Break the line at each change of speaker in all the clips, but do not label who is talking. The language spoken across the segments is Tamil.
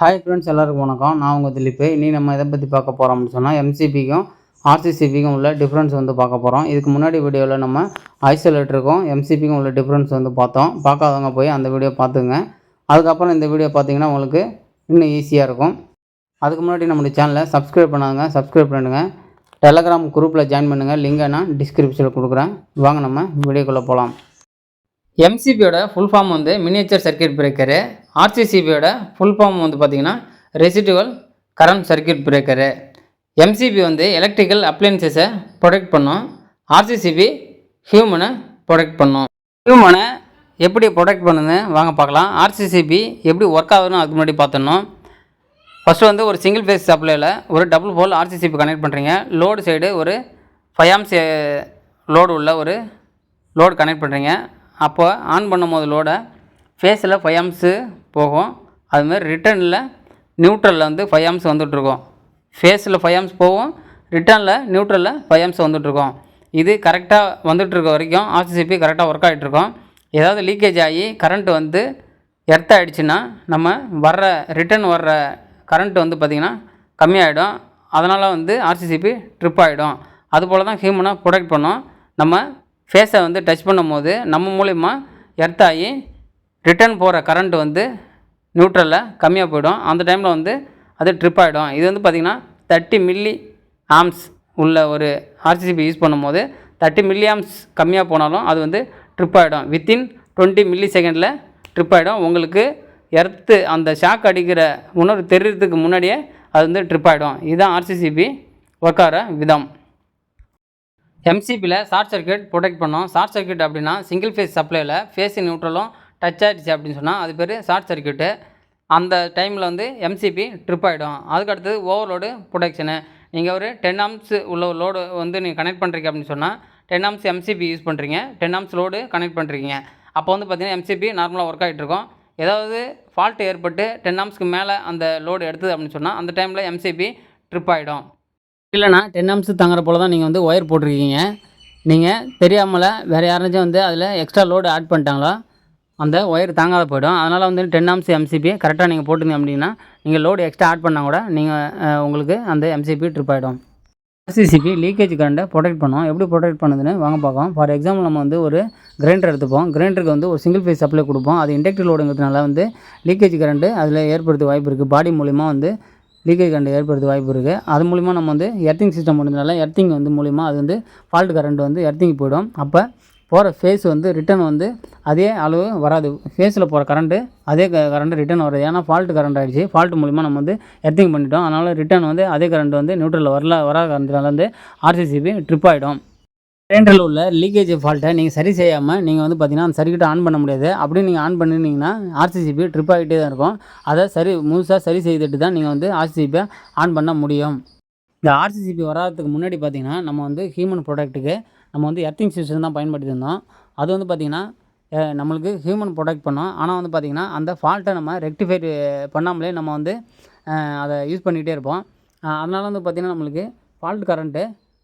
ஹாய் ஃப்ரெண்ட்ஸ் எல்லாருக்கும் வணக்கம். நான் உங்கள் திலீப். இனி நம்ம இதை பற்றி பார்க்க போகிறோம்னு சொன்னால் எம்சிபிக்கும் ஆர்சிசிபிக்கும் உள்ள டிஃப்ரென்ஸ் வந்து பார்க்க போகிறோம் இதுக்கு முன்னாடி வீடியோவில் நம்ம ஐசோலேட்டருக்கும் எம்சிபிக்கும் உள்ள டிஃப்ரென்ஸ் வந்து பார்த்தோம். பார்க்காதவங்க போய் அந்த வீடியோ பார்த்துங்க. அதுக்கப்புறம் இந்த வீடியோ பார்த்தீங்கன்னா உங்களுக்கு இன்னும் ஈஸியாக இருக்கும். அதுக்கு முன்னாடி நம்மளுடைய சேனலை சப்ஸ்கிரைப் பண்ணாங்க சப்ஸ்கிரைப் பண்ணுங்க. டெலகிராம் குரூப்பில் ஜாயின் பண்ணுங்கள் லிங்கை நான் டிஸ்கிரிப்ஷனில் கொடுக்குறேன். வாங்க நம்ம வீடியோக்குள்ளே போகலாம் எம்சிபியோட ஃபுல் ஃபார்ம் வந்து மினியேச்சர் சர்க்கியூட் பிரேக்கரு ஆர்சிசிபியோட ஃபுல் ஃபார்ம் வந்து பார்த்திங்கன்னா residual current circuit breaker MCB வந்து எலக்ட்ரிக்கல் அப்ளையன்சஸை ப்ரொடெக்ட் பண்ணும். ஆர்சிசிபி ஹியூமனை ப்ரொடெக்ட் பண்ணும். ஹியூமனை எப்படி ப்ரொடெக்ட் பண்ணுன்னு வாங்க பார்க்கலாம். ஆர்சிசிபி எப்படி ஒர்க் ஆகுதுன்னு அதுக்கு முன்னாடி பார்த்துடணும். ஃபஸ்ட்டு வந்து ஒரு சிங்கிள் ஃபேஸ் சப்ளையில் ஒரு டபுள் போல் ஆர்சிசிபி கனெக்ட் பண்ணுறீங்க லோடு சைடு ஒரு ஃபைவ் ஆம்ஸ் லோடு உள்ள ஒரு லோடு கனெக்ட் பண்ணுறீங்க அப்போ ஆன் பண்ணும் போது லோடை ஃபேஸில் ஃபைவ் ஆம்ஸு போகும். அதுமாதிரி ரிட்டர்னில் நியூட்ரலில் வந்து ஃபைவ் ஆம்ஸ் வந்துட்டுருக்கும். ஃபேஸில் ஃபைவ் ஆம்ஸ் போகும். ரிட்டர்னில் நியூட்ரலில் ஃபைவ் ஆம்ஸ் வந்துட்டுருக்கும். இது கரெக்டாக வந்துட்டுருக்க வரைக்கும் ஆர்சிசிபி கரெக்டாக ஒர்க் ஆகிட்டுருக்கோம் ஏதாவது லீக்கேஜ் ஆகி கரண்ட் வந்து எர்த் ஆகிடுச்சுன்னா நம்ம வர்ற ரிட்டர்ன் வர்ற கரண்ட் வந்து பார்த்திங்கன்னா கம்மியாகிடும் அதனால் வந்து ஆர்சிசிபி ட்ரிப் ஆகிடும் அதுபோல் தான் ஹியூமனாக ப்ரொடெக்ட் பண்ணும். நம்ம ஃபேஸை வந்து டச் பண்ணும்போது நம்ம மூலிமா எர்த் ஆகி ரிட்டர்ன் போகிற கரண்ட் வந்து நியூட்ரலில் கம்மியாக போயிடும். அந்த டைமில் வந்து அது ட்ரிப் ஆகிடும் இது வந்து பார்த்திங்கன்னா தேர்ட்டி மில்லி ஆம்ஸ் உள்ள ஒரு ஆர்சிசிபி யூஸ் பண்ணும்போது தேர்ட்டி மில்லி ஆம்ஸ் கம்மியாக போனாலும் அது வந்து ட்ரிப் ஆகிடும் வித்தின் டுவெண்ட்டி மில்லி செகண்டில் ட்ரிப் ஆகிடும் உங்களுக்கு எர்த்து அந்த ஷாக் அடிக்கிற உணர்வு தெரியறதுக்கு முன்னாடியே அது வந்து ட்ரிப் ஆகிடும் இதுதான் ஆர்சிசிபி ஒர்க் ஆகிற விதம். எம்சிபியில் ஷார்ட் சர்க்கியூட் ப்ரொடெக்ட் பண்ணோம். ஷார்ட் சர்க்யூட் அப்படின்னா சிங்கிள் ஃபேஸ் சப்ளையில் ஃபேஸ் நியூட்ரலும் டச் ஆகிடுச்சு அப்படின்னு சொன்னால் அது பேர் ஷார்ட் சர்க்யூட்டு அந்த டைமில் வந்து எம்சிபி ட்ரிப் ஆகிடும் அதுக்கடுத்தது ஓவர்லோடு ப்ரொடெக்ஷனு நீங்கள் ஒரு டென் ஆம்ஸ் உள்ள ஒரு லோடு வந்து நீங்கள் கனெக்ட் பண்ணுறீங்க அப்படின்னு சொன்னால் டென் ஆம்ஸ் எம்சிபி யூஸ் பண்ணுறீங்க டென் ஆம்ஸ் லோடு கனெக்ட் பண்ணுறீங்க அப்போ வந்து பார்த்தீங்கன்னா எம்சிபி நார்மலாக ஒர்க் ஆகிட்டு இருக்கும். ஏதாவது ஃபால்ட் ஏற்பட்டு டென் ஆம்ஸ்க்கு மேலே அந்த லோடு எடுத்தது அப்படின்னு சொன்னால் அந்த டைமில் எம்சிபி ட்ரிப் ஆகிடும் இல்லைனா டென் ஆம்ஸ் தாங்குற போல் தான் நீங்கள் வந்து ஒயர் போட்டிருக்கீங்க. நீங்கள் தெரியாமல் வேறு யாராச்சும் வந்து அதில் எக்ஸ்ட்ரா லோடு ஆட் பண்ணிட்டாங்களா? அந்த ஒயர் தாங்காத போயிடும். அதனால் வந்து டென் ஆம்ஸ் எம்சிபி கரெக்டாக நீங்கள் போட்டுங்க அப்படின்னா நீங்கள் லோடு எக்ஸ்ட்ரா ஆட் பண்ணால் கூட நீங்கள் உங்களுக்கு அந்த எம்சிபி ட்ரிப் ஆகிடும் ஆர்சிசிபி லீக்கேஜ் கரண்ட்டை ப்ரொடெக்ட் பண்ணோம். எப்படி ப்ரொடெக்ட் பண்ணுதுன்னு வாங்க பார்க்கலாம். ஃபார் எக்ஸாம்பிள் நம்ம வந்து ஒரு கிரைண்டர் எடுத்துப்போம். கிரைண்டருக்கு வந்து ஒரு சிங்கிள் ஃபேஸ் சப்ளை கொடுப்போம். அது இண்டக்டர் லோடுங்கிறதுனால வந்து லீக்கேஜ் கரண்ட்டு அதில் ஏற்படுத்த வாய்ப்பு இருக்குது பாடி மூலிமா வந்து லீக்கேஜ் கரண்ட் ஏற்படுத்த வாய்ப்பு இருக்குது அது மூலிமா நம்ம வந்து எர்த்திங் சிஸ்டம் பண்ணுறதுனால எர்த்திங் வந்து மூலிமா அது வந்து ஃபால்ட் கரண்ட் வந்து எர்த்திங் போயிடும். அப்போ போகிற ஃபேஸ் வந்து ரிட்டன் வந்து அதே அளவு வராது. ஃபேஸில் போகிற கரண்ட்டு அதே கரண்ட்டு ரிட்டன் வராது. ஏன்னா ஃபால்ட் கரண்ட் ஆகிடுச்சு ஃபால்ட் மூலிமா நம்ம வந்து எர்த்திங் பண்ணிட்டோம். அதனால் ரிட்டன் வந்து அதே கரண்ட் வந்து நியூட்ரலில் வரல வராத கரண்ட்னால வந்து ஆர்சிசிபி ட்ரிப் ஆகிடும் சிலிண்டரில் உள்ள லீக்கேஜ் ஃபால்ட்டை நீங்கள் சரி செய்யாமல் நீங்கள் வந்து பார்த்தீங்கன்னா அந்த சர்க்கியூட்டை ஆன் பண்ண முடியாது. அப்படி நீங்கள் ஆன் பண்ணிருந்தீங்கன்னா ஆர்சிசிபி ட்ரிப் ஆகிட்டே தான் இருக்கும். அதை சரி முழுசாக சரி செய்துட்டு தான் நீங்கள் வந்து ஆர்சிசிபியை ஆன் பண்ண முடியும். இந்த ஆர்சிசிபி வராதுக்கு முன்னாடி பார்த்திங்கன்னா நம்ம வந்து ஹியூமன் ப்ராடக்ட்டுக்கு நம்ம வந்து எர்த்திங் சிஸ்டம் தான் பயன்படுத்தி இருந்தோம் அது வந்து பார்த்திங்கன்னா நம்மளுக்கு ஹியூமன் ப்ரொடெக்ட் பண்ணோம். ஆனால் வந்து பார்த்திங்கன்னா அந்த ஃபால்ட்டை நம்ம ரெக்டிஃபை பண்ணாமலே நம்ம வந்து அதை யூஸ் பண்ணிகிட்டே இருப்போம். அதனால் வந்து பார்த்திங்கன்னா நம்மளுக்கு ஃபால்ட் கரண்ட்டு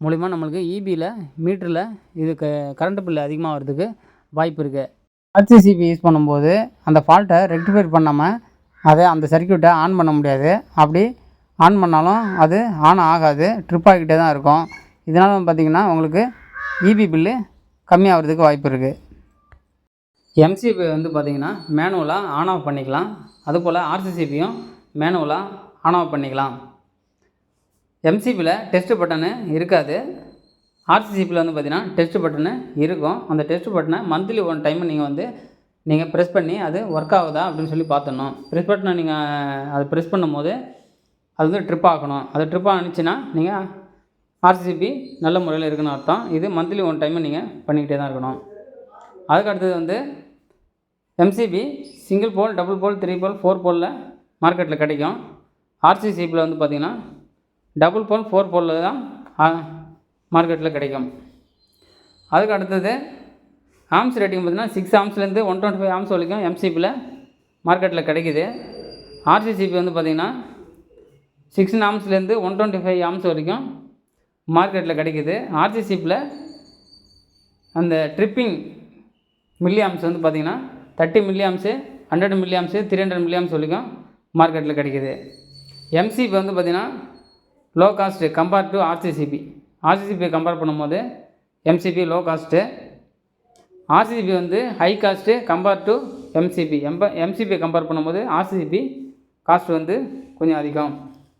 மூலிமா நம்மளுக்கு இபியில் மீட்டரில் இதுக்கு கரண்ட் பில் அதிகமாக வரதுக்கு வாய்ப்பு இருக்குது ஆர்சிசிபி யூஸ் பண்ணும்போது அந்த ஃபால்ட்டை ரெக்டிஃபை பண்ணாமல் அதை அந்த சர்க்கியூட்டை ஆன் பண்ண முடியாது. அப்படி ஆன் பண்ணாலும் அது ஆன் ஆகாது ட்ரிப் ஆகிக்கிட்டே தான் இருக்கும். இதனால் பார்த்திங்கன்னா உங்களுக்கு இபி பில்லு கம்மியாகிறதுக்கு வாய்ப்பு இருக்குது எம்சிபி வந்து பார்த்திங்கன்னா மேனுவலாக ஆன் ஆஃப் பண்ணிக்கலாம். அதுபோல் ஆர்சிசிபியும் மேனுவலாக ஆன் ஆஃப் பண்ணிக்கலாம். எம்சிபியில் டெஸ்ட் பட்டனு இருக்காது. ஆர்சிசிபியில் வந்து பார்த்திங்கன்னா டெஸ்ட் பட்டனு இருக்கும். அந்த டெஸ்ட் பட்டனை மந்த்லி ஒன் டைம் நீங்கள் வந்து நீங்கள் ப்ரெஸ் பண்ணி அது ஒர்க் ஆகுதா அப்படின்னு சொல்லி பார்த்துடணும். ப்ரெஸ் பட்டனை நீங்கள் அதை ப்ரெஸ் பண்ணும்போது அது வந்து ட்ரிப் ஆகணும். அது ட்ரிப் ஆனிச்சுன்னா நீங்கள் ஆர்சிபி நல்ல முறையில் இருக்குன்னு அர்த்தம். இது மந்த்லி ஒன் டைம் நீங்கள் பண்ணிக்கிட்டே தான் இருக்கணும். அதுக்கு அடுத்தது வந்து MCB single pole double pole three pole four போலில் மார்க்கெட்டில் கிடைக்கும். ஆர்சிசிபியில் வந்து பார்த்திங்கன்னா டபுள் போல் ஃபோர் போலில் தான் மார்க்கெட்டில் கிடைக்கும். அதுக்கு அடுத்தது ஆம்ஸ் ரேட்டிங் பார்த்திங்கன்னா சிக்ஸ் ஆம்ஸ்லேருந்து ஒன் டுவெண்ட்டி ஃபைவ் ஆம்ஸ் வரைக்கும் எம்சிபியில் மார்க்கெட்டில் கிடைக்குது. ஆர்சிசிபி வந்து பார்த்திங்கன்னா சிக்ஸ் ஆம்ஸ்லேருந்து ஒன் டுவெண்ட்டி ஃபைவ் ஆம்ஸ் வரைக்கும் மார்க்கெட்டில் கிடைக்குது. ஆர்சிசிபியில் அந்த ட்ரிப்பிங் மில்லி ஆம்ஸ் வந்து பார்த்திங்கன்னா thirty milli amps hundred milli amps three hundred milli amps வரைக்கும் மார்க்கெட்டில் கிடைக்கிது எம்சிபி வந்து பார்த்திங்கன்னா low cost compare to RCCB ஆர்சிசிபியை compare பண்ணும்போது எம்சிபி லோ காஸ்ட்டு ஆர்சிபி வந்து high cost compare to MCB எம்ப MCB compare பண்ணும்போது ஆர்சிசிபி காஸ்ட் வந்து கொஞ்சம் அதிகம்.